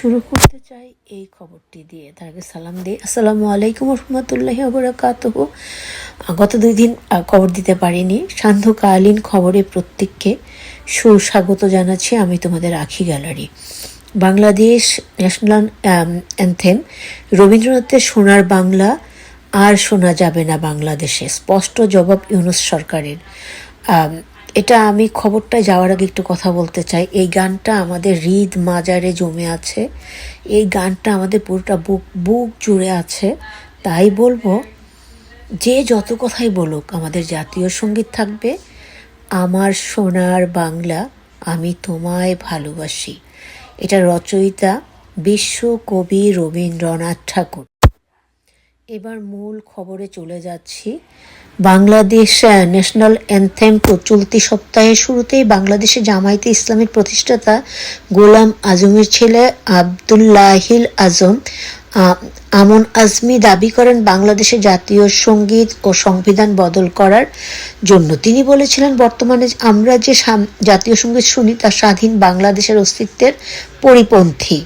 শুরু করতে চাই এই খবরটি দিয়ে। তার আগে সালাম দিই। আসসালামু আলাইকুম রহমতুল্লাহ বরাকাত গত দুই দিন খবর দিতে পারিনি। সান্ধ্যকালীন খবরে প্রত্যেককে সুস্বাগত জানাচ্ছি আমি তোমাদের আখি গ্যালারি। বাংলাদেশ ন্যাশনাল অ্যান্থেম, রবীন্দ্রনাথের সোনার বাংলা, আর শোনা যাবে না বাংলাদেশে। স্পষ্ট জবাব ইউনুস সরকারের। এটা আমি খবরটা যাওয়ার আগে একটু কথা বলতে চাই। এই গানটা আমাদের হৃদ মাজারে জমে আছে। এই গানটা আমাদের পুরোটা বুক বুক জুড়ে আছে। তাই বলব, যে যত কথাই বলুক, আমাদের জাতীয় সংগীত থাকবে। আমার সোনার বাংলা আমি তোমায় ভালোবাসি। এটা রচয়িতা বিশ্বকবি রবীন্দ্রনাথ ঠাকুর। এবার মূল খবরে চলে যাচ্ছি। বাংলাদেশ ন্যাশনাল অ্যান্থেম চলতি সপ্তাহের শুরুতেই বাংলাদেশে জামায়াতে ইসলামের প্রতিষ্ঠাতা গোলাম আজমের ছেলে আবদুল্লাহিল আজম আমন আজমি দাবি করেন বাংলাদেশে জাতীয় সংগীত ও সংবিধান বদল করার জন্য। তিনি বলেছিলেন, বর্তমানে আমরা যে জাতীয় সংগীত শুনি তা স্বাধীন বাংলাদেশের অস্তিত্বের পরিপন্থী।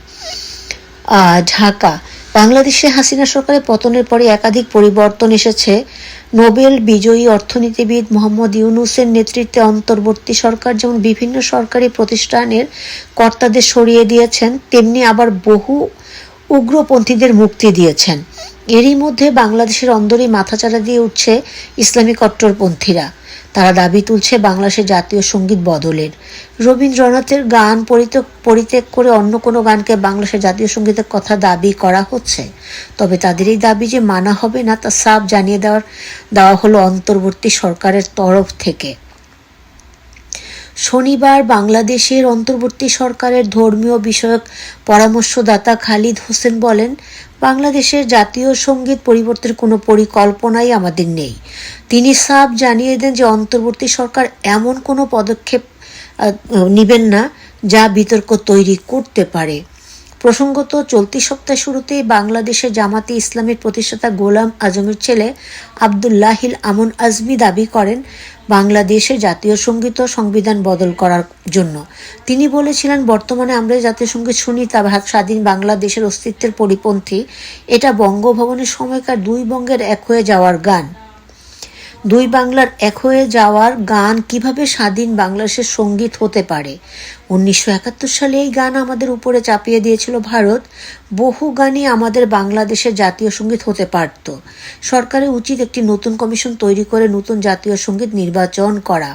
ঢাকা বাংলাদেশে হাসিনা সরকারের পতনের পরে একাধিক পরিবর্তন এসেছে। নোবেল বিজয়ী অর্থনীতিবিদ মোহাম্মদ ইউনুসের নেতৃত্বে অন্তর্বর্তী সরকার যেমন বিভিন্ন সরকারি প্রতিষ্ঠানের কর্তাদের সরিয়ে দিয়েছেন, তেমনি আবার বহু উগ্রপন্থীদের মুক্তি দিয়েছেন। এরই মধ্যে বাংলাদেশের অন্দরেই মাথাচাড়া দিয়ে উঠছে ইসলামী কট্টরপন্থীরা। তারা দাবি তুলছে বাংলাদেশের জাতীয় সংগীত বদলের। রবীন্দ্রনাথের গান পরিত্যাগ করে অন্য কোনো গানকে বাংলাদেশের জাতীয় সঙ্গীতের কথা দাবি করা হচ্ছে। তবে তাদের এই দাবি যে মানা হবে না তা সাফ জানিয়ে দেওয়ার, দেওয়া হলো অন্তর্বর্তী সরকারের তরফ থেকে। শনিবার বাংলাদেশের অন্তর্বর্তী সরকারের ধর্মীয় বিষয়ক পরামর্শদাতা খালিদ হোসেন বলেন, বাংলাদেশের জাতীয় সংগীত পরিবর্তনের কোনো পরিকল্পনাই আমাদের নেই। তিনি সাফ জানিয়ে দেন যে অন্তর্বর্তী সরকার এমন কোনো পদক্ষেপ নেবেন না যা বিতর্ক তৈরি করতে পারে। প্রসঙ্গত, চলতি সপ্তাহ শুরুতেই বাংলাদেশের জামাতে ইসলামের প্রতিষ্ঠাতা গোলাম আজমের ছেলে আবদুল্লাহিল আমন আজমি দাবি করেন বাংলাদেশের জাতীয় সংগীত ও সংবিধান বদল করার জন্য। তিনি বলেছিলেন, বর্তমানে আমরা জাতীয় সংগীত শুনি তা স্বাধীন বাংলাদেশের অস্তিত্বের পরিপন্থী। এটা বঙ্গভবনের সময়কার দুই বঙ্গের এক হয়ে যাওয়ার গান। দুই বাংলার এক হয়ে যাওয়ার গান কীভাবে স্বাধীন বাংলাদেশের সংগীত হতে পারে? উনিশশো একাত্তর সালে এই গান আমাদের উপরে চাপিয়ে দিয়েছিল ভারত। বহু গানই আমাদের বাংলাদেশের জাতীয় সংগীত হতে পারত। সরকারের উচিত একটি নতুন কমিশন তৈরি করে নতুন জাতীয় সংগীত নির্বাচন করা।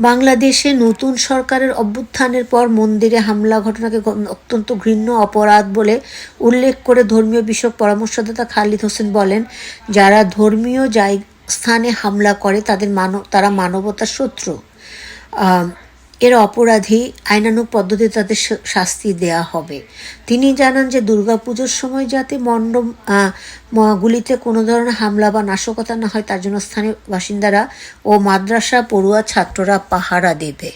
বাংলাদেশে নতুন সরকারের অভ্যুত্থানের পর মন্দিরে হামলা, ঘটনাকে অত্যন্ত ঘৃণ্য, অপরাধ বলে উল্লেখ করে ধর্মীয় বিষয়ক পরামর্শদাতা খালিদ হোসেন বলেন, যারা ধর্মীয় জায় স্থানে হামলা করে তাদের মানব তারা মানবতার শত্রু। এর অপরাধী আইনানুগ পদ্ধতিতে তাদের শাস্তি দেয়া হবে। তিনি জানান যে দুর্গাপুজোর সময় যাতে মণ্ডপ গুলিতে কোনো ধরনের হামলা বা নাশকতা না হয়, তার জন্য স্থানীয় বাসিন্দারা ও মাদ্রাসা পড়ুয়া ছাত্ররা পাহারা দেবে।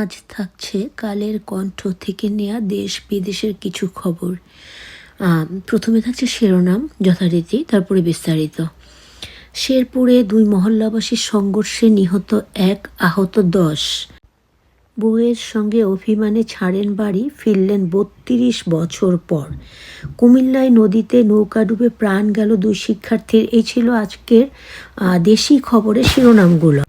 আজ থাকছে কালের কণ্ঠ থেকে নেয়া দেশ বিদেশের কিছু খবর। প্রথমে থাকছে শিরোনাম যথারীতি, তারপরে বিস্তারিত। শেরপুরে দুই মহল্লাবাসীর সংঘর্ষে নিহত এক আহত দশ। বউয়ের সঙ্গে অভিমানে ছাড়েন বাড়ি ফিরলেন বত্রিশ বছর পর। কুমিল্লায় নদীতে নৌকা ডুবে প্রাণ গেল দুই শিক্ষার্থীর। এই ছিল আজকের দেশি খবরের শিরোনামগুলো।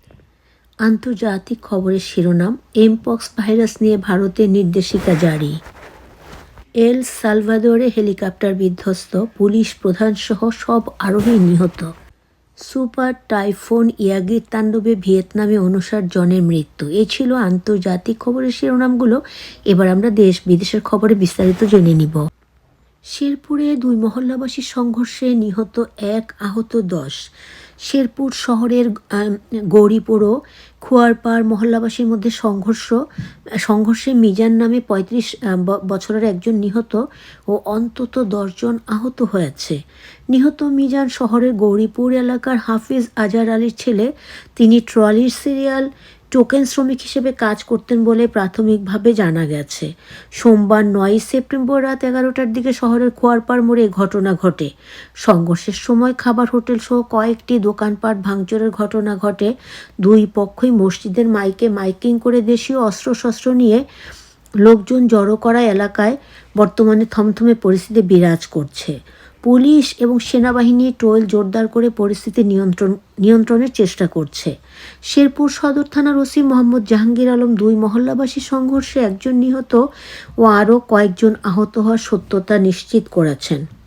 আন্তর্জাতিক খবরের শিরোনাম, এমপক্স ভাইরাস নিয়ে ভারতের নির্দেশিকা জারি। এল সালভাদোরে হেলিকপ্টার বিধ্বস্ত, পুলিশ প্রধানসহ সব আরোহী নিহত। সুপার টাইফোন ইয়াগির তাণ্ডবে ভিয়েতনামে অনুসার জনের মৃত্যু। এ ছিল আন্তর্জাতিক খবরের শিরোনামগুলো। এবার আমরা দেশ বিদেশের খবরে বিস্তারিত জেনে নিব। শেরপুরে দুই মহল্লাবাসীর সংঘর্ষে নিহত এক আহত দশ। শেরপুর শহরের আম, গৌরীপুর ও খুয়ারপাড় মহল্লাবাসীর মধ্যে সংঘর্ষ, সংঘর্ষে মিজান নামে পঁয়ত্রিশ বছরের একজন নিহত ও অন্তত দশজন আহত হয়েছে। নিহত মিজান শহরের গৌরীপুর এলাকার হাফিজ আজার আলীর ছেলে, তিনি ট্রলির সিরিয়াল টোকেন শ্রমিক হিসেবে কাজ করতেন বলে প্রাথমিকভাবে জানা গেছে। সোমবার নয় সেপ্টেম্বর রাত এগারোটার দিকে শহরের খোয়ারপাড় মোড়ে ঘটনা ঘটে। সংঘর্ষের সময় খাবার হোটেল সহ কয়েকটি দোকানপাট ভাঙচুরের ঘটনা ঘটে। দুই পক্ষই মসজিদের মাইকে মাইকিং করে দেশীয় অস্ত্রশস্ত্র নিয়ে লোকজন জড়ো করা এলাকায় বর্তমানে থমথমে পরিস্থিতি বিরাজ করছে। পুলিশ এবং সেনাবাহিনী টোয়েল জোরদার করে পরিস্থিতি নিয়ন্ত্রণ, নিয়ন্ত্রণের চেষ্টা করছে। শেরপুর সদর থানার ওসি মোহাম্মদ জাহাঙ্গীর আলম দুই মহল্লাবাসী সংঘর্ষে একজন নিহত ও আরও কয়েকজন আহত হওয়ার সত্যতা নিশ্চিত করেছেন।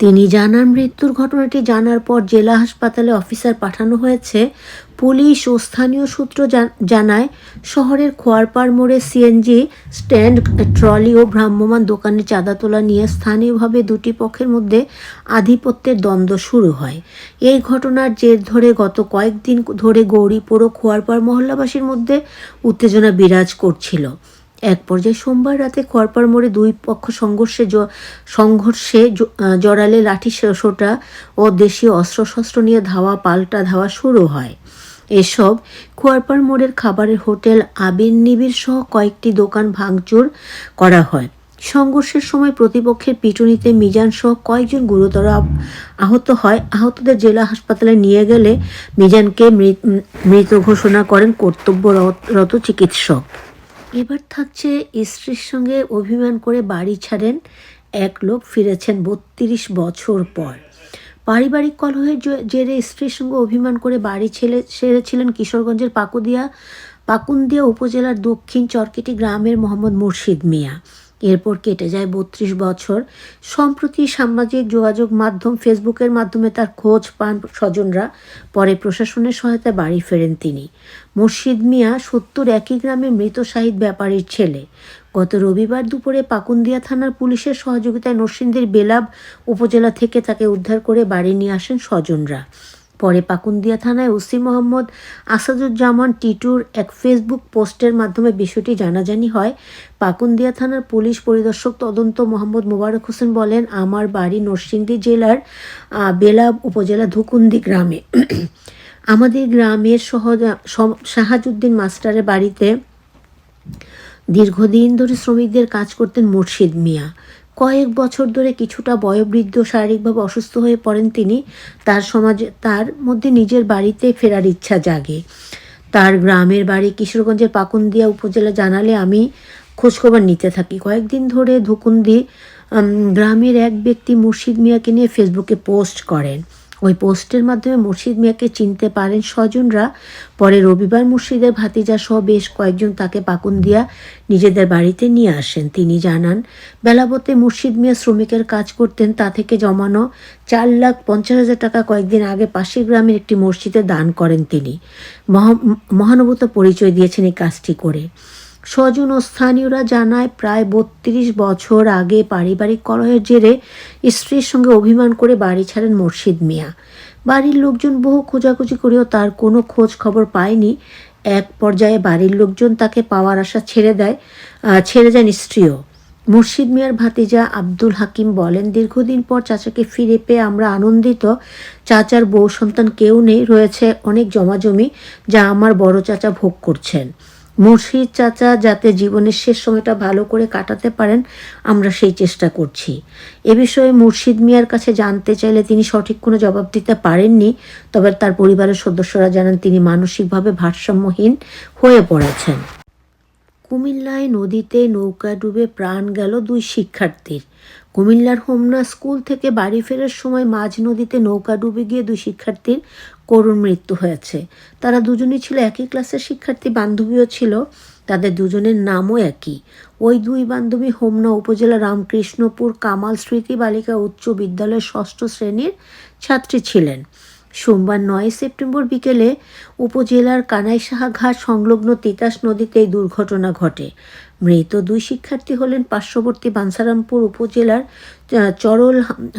তিনি জানান, মৃত্যুর ঘটনাটি জানার পর জেলা হাসপাতালে অফিসার পাঠানো হয়েছে। পুলিশ ও স্থানীয় সূত্র জানায়, শহরের খোয়ারপাড় মোড়ে সিএনজি স্ট্যান্ড, ট্রলি ও ভ্রাম্যমাণ দোকানে চাঁদা তোলা নিয়ে স্থানীয়ভাবে দুটি পক্ষের মধ্যে আধিপত্যের দ্বন্দ্ব শুরু হয়। এই ঘটনার জের ধরে গত কয়েকদিন ধরে গৌরীপুর ও খোয়ারপাড় মহল্লাবাসীর মধ্যে উত্তেজনা বিরাজ করছিল। এক পর্যায়ে সোমবার রাতে খড়পাড় মোড়ে দুই পক্ষ সংঘর্ষে সংঘর্ষে জড়ালে লাঠি সোটা ও দেশীয় অস্ত্রশস্ত্র নিয়ে ধাওয়া, পাল্টা ধাওয়া শুরু হয়। এসব খোয়ারপাড় মোড়ের খাবারের হোটেল আবির নিবিড় সহ কয়েকটি দোকান ভাঙচুর করা হয়। সংঘর্ষের সময় প্রতিপক্ষের পিটুনিতে মিজান সহ কয়েকজন গুরুতর আহত হয়। আহতদের জেলা হাসপাতালে নিয়ে গেলে মিজানকে মৃত ঘোষণা করেন কর্তব্যরত চিকিৎসক। এবার থাকছে স্ত্রীর সঙ্গে অভিমান করে বাড়ি ছাড়েন এক লোক, ফিরেছেন বত্রিশ বছর পর। পারিবারিক কলহের জেরে স্ত্রীর সঙ্গে অভিমান করে বাড়ি ছেলে, সেরেছিলেন কিশোরগঞ্জের পাকুদিয়া, পাকুন্দিয়া উপজেলার দক্ষিণ চরকেটি গ্রামের মোহাম্মদ মুর্শিদ মিয়া। এরপর কেটে যায় বত্রিশ বছর। সম্প্রতি সামাজিক যোগাযোগ মাধ্যম ফেসবুকের মাধ্যমে তার খোঁজ পান স্বজনরা, পরে প্রশাসনের সহায়তায় বাড়ি ফেরেন তিনি। মুর্শিদ মিয়া সত্তর একই গ্রামে মৃত শাহিদ ব্যাপারীর ছেলে। গত রবিবার দুপুরে পাকুন্দিয়া থানার পুলিশের সহযোগিতায় নরসিংদীর বেলাব উপজেলা থেকে তাকে উদ্ধার করে বাড়ি নিয়ে আসেন স্বজনরা। পরে পাকুন্দিয়া থানায় ওসি মোহাম্মদ আসাদুজ্জামান টিটুর এক ফেসবুক পোস্টের মাধ্যমে বিষয়টি জানাজানি হয়। পাকুন্দিয়া থানার পুলিশ পরিদর্শক তদন্ত মোহাম্মদ মোবারক হোসেন বলেন, আমার বাড়ি নরসিংদী জেলার বেলাব উপজেলা ধুকুন্দি গ্রামে। আমাদের গ্রামের সহজ শাহাজুদ্দিন মাস্টারের বাড়িতে দীর্ঘদিন ধরে শ্রমিকদের কাজ করতেন মুর্শিদ মিয়া। কয়েক বছর ধরে কিছুটা বয়োবৃদ্ধ শারীরিকভাবে অসুস্থ হয়ে পড়েন তিনি। তার সমাজে, তার মধ্যে নিজের বাড়িতে ফেরার ইচ্ছা জাগে। তার গ্রামের বাড়ি কিশোরগঞ্জের পাকুন্দিয়া উপজেলা জানালে আমি খোঁজখবর নিতে থাকি। কয়েকদিন ধরে ধুকুন্দি গ্রামের এক ব্যক্তি মুর্শিদ মিয়াকে নিয়ে ফেসবুকে পোস্ট করেন। ওই পোস্টের মাধ্যমে মুর্শিদ মিয়াকে চিনতে পারেন স্বজনরা। পরে রবিবার মুর্শিদের ভাতিজা সহ বেশ কয়েকজন তাকে পাকুন্দিয়া নিজেদের বাড়িতে নিয়ে আসেন। তিনি জানান বেলাবতে মুর্শিদ মিয়া শ্রমিকের কাজ করতেন, তা থেকে জমানো চার লাখ পঞ্চাশ হাজার টাকা কয়েকদিন আগে পাশের গ্রামের একটি মসজিদে দান করেন তিনি। মহা- মহানুভূত পরিচয় দিয়েছেন এই কাজটি করে। স্বজন ও স্থানীয়রা জানায়, প্রায় বত্রিশ বছর আগে পারিবারিক কলহের জেরে স্ত্রীর সঙ্গে অভিমান করে বাড়ি ছাড়েন মুর্শিদ মিয়া। বাড়ির লোকজন বহু খোঁজাখুঁজি করেও তার কোনো খোঁজ খবর পায়নি। এক পর্যায়ে বাড়ির লোকজন তাকে পাওয়ার আশা ছেড়ে দেয় ছেড়ে যান স্ত্রীও। মুর্শিদ মিয়ার ভাতিজা আব্দুল হাকিম বলেন, দীর্ঘদিন পর চাচাকে ফিরে পেয়ে আমরা আনন্দিত। চাচার বউ সন্তান কেউ নেই, রয়েছে অনেক জমাজমি যা আমার বড় চাচা ভোগ করছেন। মুর্শিদ চাচা যাতে জীবনের শেষ সময়টা ভালো করে কাটাতে পারেন, আমরা সেই চেষ্টা করছি। এ বিষয়ে মুর্শিদ মিয়ার কাছে জানতে চাইলে তিনি সঠিক কোনো জবাব দিতে পারেননি, তবে তার পরিবারের সদস্যরা জানান তিনি মানসিকভাবে ভারসাম্যহীন হয়ে পড়েছেন। কুমিল্লায় নদীতে নৌকা ডুবে প্রাণ গেল দুই শিক্ষার্থীর। কুমিল্লার হোমনা স্কুল থেকে বাড়ি ফেরার সময় মাঝ নদীতে নৌকা ডুবে গিয়ে দুই শিক্ষার্থীর করুণ মৃত্যু হয়েছে। তারা দুজনেই ছিল একই ক্লাসের শিক্ষার্থী, বান্ধবীও ছিল, তাদের দুজনের নামও একই। ওই দুই বান্ধবী হোমনা উপজেলা রামকৃষ্ণপুর কামাল স্মৃতি বালিকা উচ্চ বিদ্যালয়ের ষষ্ঠ শ্রেণির ছাত্রী ছিলেন। সোমবার নয় সেপ্টেম্বর বিকেলে উপজেলার কানাইসাহা ঘাট সংলগ্ন তিতাস নদীতে এই দুর্ঘটনা ঘটে। মৃত দুই শিক্ষার্থী হলেন পার্শ্ববর্তী বানসারামপুর উপজেলার চরল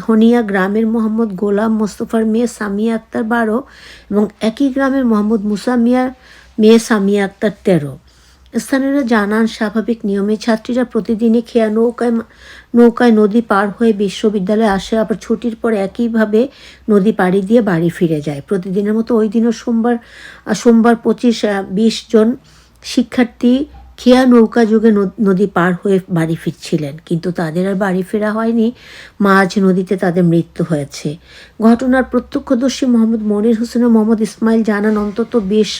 হনিয়া গ্রামের মোহাম্মদ গোলাম মোস্তফার মেয়ে সামিয়া আক্তার বারো এবং একই গ্রামের মোহাম্মদ মুসা মিয়ার মেয়ে সামিয়া আক্তার তেরো। স্থানীয়রা জানান, স্বাভাবিক নিয়মে ছাত্রীরা প্রতিদিনই খেয়া নৌকায় নৌকায় নদী পার হয়ে বিশ্ববিদ্যালয়ে আসে, আবার ছুটির পর একইভাবে নদী পাড়ি দিয়ে বাড়ি ফিরে যায়। প্রতিদিনের মতো ওই দিনও সোমবার সোমবার পঁচিশ বিশ জন শিক্ষার্থী খেয়া নৌকা যুগে নদী পার হয়ে বাড়ি ফিরছিলেন, কিন্তু তাদের আর বাড়ি ফেরা হয়নি। মাঝ নদীতে তাদের মৃত্যু হয়েছে। ঘটনার প্রত্যক্ষদর্শী মোহাম্মদ মনির হোসেন ও মোহাম্মদ ইসমাইল জানান, অন্তত বিশ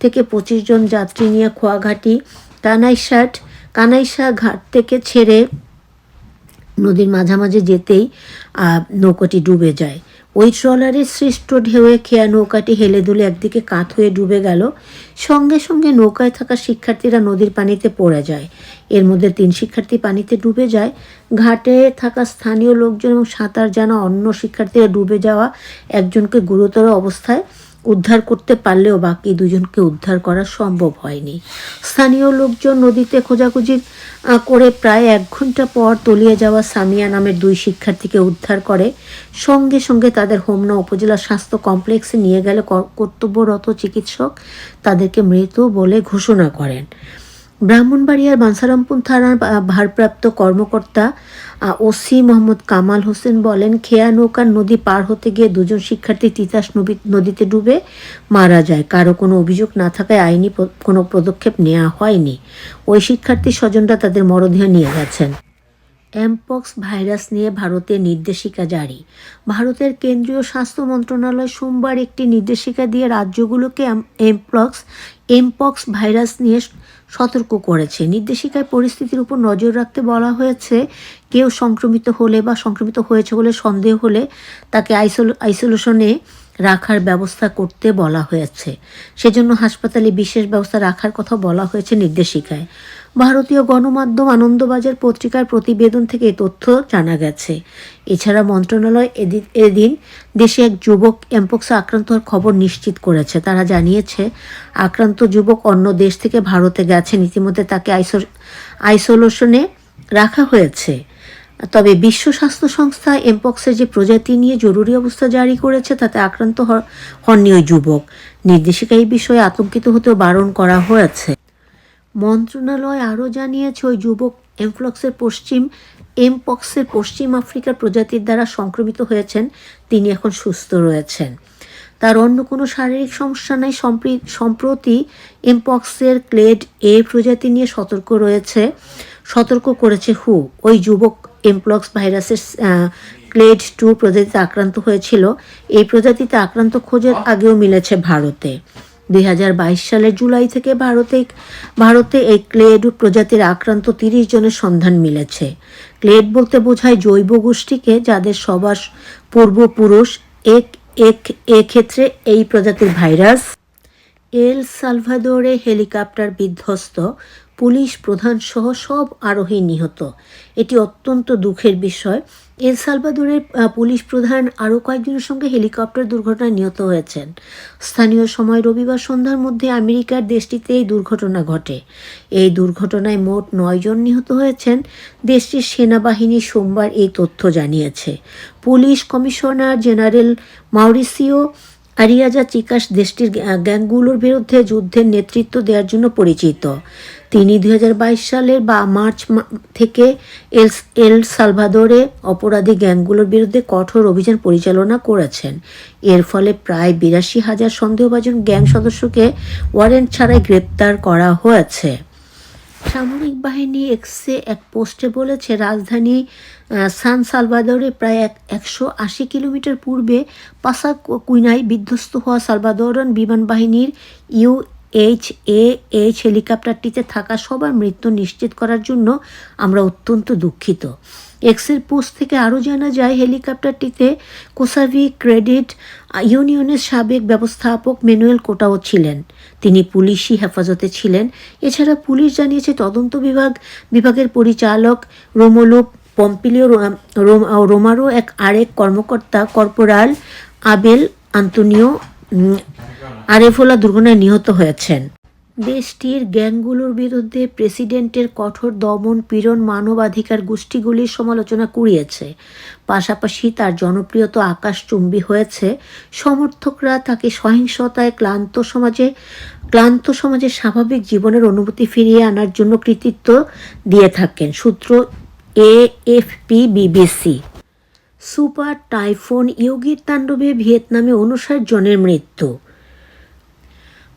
থেকে পঁচিশ জন যাত্রী নিয়ে খোয়াঘাটি, কানাইশাট কানাইশা ঘাট থেকে ছেড়ে নদীর মাঝামাঝি যেতেই নৌকাটি ডুবে যায়। ওই ট্রলারের সৃষ্ট ঢেউয়ে খেয়া নৌকাটি হেলে দুলে একদিকে কাত হয়ে ডুবে গেল। সঙ্গে সঙ্গে নৌকায় থাকা শিক্ষার্থীরা নদীর পানিতে পড়ে যায়। এর মধ্যে তিন শিক্ষার্থী পানিতে ডুবে যায়। ঘাটে থাকা স্থানীয় লোকজন এবং সাঁতার জানা অন্য শিক্ষার্থীরা ডুবে যাওয়া একজনকে গুরুতর অবস্থায় উদ্ধার করতে পারলেও বাকি দুজনকে উদ্ধার করা সম্ভব হয়নি। স্থানীয় লোকজন নদীতে খোঁজাখুঁজি করে প্রায় এক ঘণ্টা পর তলিয়ে যাওয়া সামিয়া নামের দুই শিক্ষার্থীকে উদ্ধার করে। সঙ্গে সঙ্গে তাদের হোমনা উপজেলা স্বাস্থ্য কমপ্লেক্সে নিয়ে গেলে কর্তব্যরত চিকিৎসক তাদেরকে মৃত বলে ঘোষণা করেন। ব্রাহ্মণবাড়িয়ার বাঞ্ছারামপুর থানার ভারপ্রাপ্ত কর্মকর্তা ওসি মোহাম্মদ কামাল হোসেন বলেন, খেয়া নৌকার নদী পার হতে গিয়ে দুজন শিক্ষার্থী তিতাস নদীতে ডুবে মারা যায়। কারও কোনো অভিযোগ না থাকায় আইনি কোনো পদক্ষেপ নেওয়া হয়নি। ওই শিক্ষার্থীর স্বজনরা তাদের মরদেহ নিয়ে গেছেন। এমপক্স ভাইরাস নিয়ে ভারতের নির্দেশিকা জারি। ভারতের কেন্দ্রীয় স্বাস্থ্য মন্ত্রণালয় সোমবার একটি নির্দেশিকা দিয়ে রাজ্যগুলোকে এমপক্স এমপক্স ভাইরাস নিয়ে সতর্ক করেছে। নির্দেশিকায় পরিস্থিতির উপর নজর রাখতে বলা হয়েছে, কেউ সংক্রমিত হলে বা সংক্রমিত হয়েছে বলে সন্দেহ হলে তাকে আইসোল, আইসোলেশনে রাখার ব্যবস্থা করতে বলা হয়েছে। সেজন্য হাসপাতালে বিশেষ ব্যবস্থা রাখার কথা বলা হয়েছে নির্দেশিকায়। ভারতীয় গণমাধ্যম আনন্দবাজার পত্রিকার প্রতিবেদন থেকে তথ্য জানা গেছে। এছাড়া মন্ত্রণালয় এদিন এদিন দেশে এক যুবক এমপক্সে আক্রান্ত হওয়ার খবর নিশ্চিত করেছে। তারা জানিয়েছে, আক্রান্ত যুবক অন্য দেশ থেকে ভারতে গেছেন। ইতিমধ্যে তাকে আইসো, আইসোলেশনে রাখা হয়েছে। তবে বিশ্ব স্বাস্থ্য সংস্থা এমপক্সের যে প্রজাতি নিয়ে জরুরি অবস্থা জারি করেছে, তাতে আক্রান্ত হ- হননি ওই যুবক। নির্দেশিকা এই বিষয়ে আতঙ্কিত হতেও বারণ করা হয়েছে। মন্ত্রণালয় আরও জানিয়েছে, ওই যুবক এমফ্লক্সের পশ্চিম, এমপক্সের পশ্চিম আফ্রিকার প্রজাতির দ্বারা সংক্রমিত হয়েছেন, তিনি এখন সুস্থ রয়েছেন। তার অন্য কোনো শারীরিক সমস্যা নাই, সম্প্রি- সম্প্রতি এমপক্সের ক্লেড এ প্রজাতি নিয়ে সতর্ক রয়েছে, সতর্ক করেছে হু। ওই যুবক এমপ্লক্স ভাইরাসের ক্লেড টু প্রজাতিতে আক্রান্ত হয়েছিল। এই প্রজাতিতে আক্রান্ত খোঁজের আগেও মিলেছে ভারতে। দুই সালের জুলাই থেকে ভারতে ভারতে এই ক্লেড প্রজাতির আক্রান্ত তিরিশ জনের সন্ধান মিলেছে। ক্লেড বলতে বোঝায় জৈব গোষ্ঠীকে যাদের সবার পূর্বপুরুষ এক এক এক্ষেত্রে এই প্রজাতির ভাইরাস। এল সালভাদোরে হেলিকপ্টার বিধ্বস্ত পুলিশ প্রধান সহ সব আরোহী নিহত। এটি অত্যন্ত দুঃখের বিষয়। এল সালভাদোরের পুলিশ প্রধান আরও কয়েকজনের সঙ্গে হেলিকপ্টার দুর্ঘটনায় নিহত হয়েছেন। স্থানীয় সময় রবিবার সন্ধ্যার মধ্যে আমেরিকার দেশটিতে এই দুর্ঘটনা ঘটে। এই দুর্ঘটনায় মোট নয়জন নিহত হয়েছেন। দেশটির সেনাবাহিনী সোমবার এই তথ্য জানিয়েছে। Police commissioner general Mauricio Arriaza Chicas দেশটির গ্যাংগুলোর বিরুদ্ধে যুদ্ধের নেতৃত্ব দেওয়ার জন্য পরিচিত। তিনি দু হাজার বাইশ সালের বা মার্চ থেকে এল এল সালভাদোরে অপরাধী গ্যাংগুলোর বিরুদ্ধে কঠোর অভিযান পরিচালনা করেছেন। এর ফলে প্রায় বিরাশি হাজার সন্দেহভাজন গ্যাং সদস্যকে ওয়ারেন্ট ছাড়াই গ্রেপ্তার করা হয়েছে। সামরিক বাহিনী এক্সে এক পোস্টে বলেছে, রাজধানী সান সালভাদোরে প্রায় এক, একশো আশি কিলোমিটার পূর্বে পাসা কুইনায় বিধ্বস্ত হওয়া সালভাদোরান বিমান বাহিনীর ইউ এইচ এ এইচ হেলিকপ্টারটিতে থাকা সবার মৃত্যু নিশ্চিত করার জন্য আমরা অত্যন্ত দুঃখিত। এক্সের পোস্ট থেকে আরও জানা যায় হেলিকপ্টারটিতে কোসাভি ক্রেডিট ইউনিয়নের সাবেক ব্যবস্থাপক ম্যানুয়েল কোটাও ছিলেন। তিনি পুলিশি হেফাজতে ছিলেন। এছাড়া পুলিশ জানিয়েছে, তদন্ত বিভাগ, বিভাগের পরিচালক রোমোলো পম্পিলিও রোমারো, এক আরেক কর্মকর্তা, কর্পোরাল আবেল আন্তোনিও উম, আরেফোলা দুর্ঘটনায় নিহত হয়েছেন। দেশটির গ্যাংগুলোর বিরুদ্ধে প্রেসিডেন্টের কঠোর দমন পীড়ন মানবাধিকার গোষ্ঠীগুলির সমালোচনা কুড়িয়েছে। পাশাপাশি তার জনপ্রিয়তা আকাশচুম্বী হয়েছে। সমর্থকরা তাকে সহিংসতায় ক্লান্ত সমাজে ক্লান্ত সমাজের স্বাভাবিক জীবনের অনুভূতি ফিরিয়ে আনার জন্য কৃতিত্ব দিয়ে থাকেন সূত্র এএফপি বিবিসি। সুপার টাইফোন ইয়োগির তাণ্ডবে ভিয়েতনামে উনষাট জনের মৃত্যু।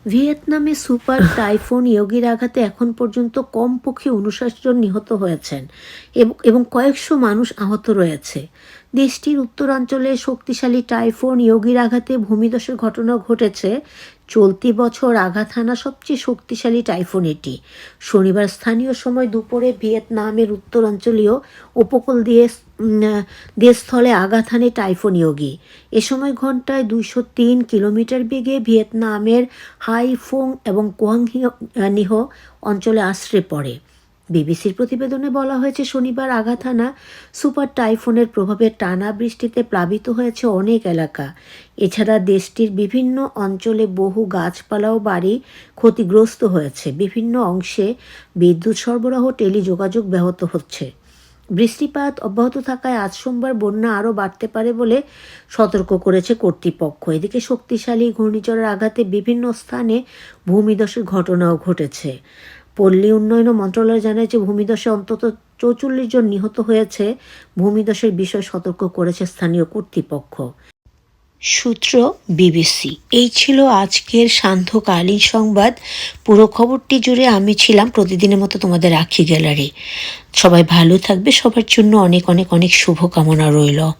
ভিয়েতনামে সুপার টাইফুন ইয়োগির আঘাতে এখন পর্যন্ত কমপক্ষে উনষাট জন নিহত হয়েছেন এবং- কয়েকশো মানুষ আহত রয়েছে। দেশটির উত্তরাঞ্চলে শক্তিশালী টাইফুন ইয়োগির আঘাতে ভূমিধসের ঘটনা ঘটেছে। চলতি বছর আঘাত হানা সবচেয়ে শক্তিশালী টাইফুন এটি। শনিবার স্থানীয় সময় দুপুরে ভিয়েতনামের উত্তরাঞ্চলীয় উপকূল দিয়ে দেশস্থলে আঘাত হানে টাইফুন ইয়োগি এ সময় ঘন্টায় দুইশো তিন কিলোমিটার বেগে ভিয়েতনামের হাইফোং এবং কোয়াংনিহ অঞ্চলে আশ্রে পড়ে। বিবিসির প্রতিবেদনে বলা হয়েছে, শনিবার আঘাত হানা সুপার টাইফুনের প্রভাবে টানা বৃষ্টিতে প্লাবিত হয়েছে অনেক এলাকা। এছাড়া দেশটির বিভিন্ন অঞ্চলে বহু গাছপালা ও বাড়ি ক্ষতিগ্রস্ত হয়েছে। বিভিন্ন অংশে বিদ্যুৎ সরবরাহ, টেলিযোগাযোগ ব্যাহত হচ্ছে। বৃষ্টিপাত অব্যাহত থাকায় আজ সোমবার বন্যা আরও বাড়তে পারে বলে সতর্ক করেছে কর্তৃপক্ষ। এদিকে শক্তিশালী ঘূর্ণিঝড়ের আঘাতে বিভিন্ন স্থানে ভূমিধসের ঘটনাও ঘটেছে। পল্লী উন্নয়ন মন্ত্রণালয় জানিয়েছে ভূমিধসে অন্তত চৌচল্লিশ জন নিহত হয়েছে। ভূমিধসের বিষয়ে সতর্ক করেছে স্থানীয় কর্তৃপক্ষ। সূত্র বিবিসি। এই ছিল আজকের সান্ধ্যকালীন সংবাদ। পুরো খবরটি জুড়ে আমি ছিলাম প্রতিদিনের মতো তোমাদের রাখি গ্যালারি। সবাই ভালো থাকবে। সবার জন্য অনেক অনেক অনেক শুভকামনা রইল।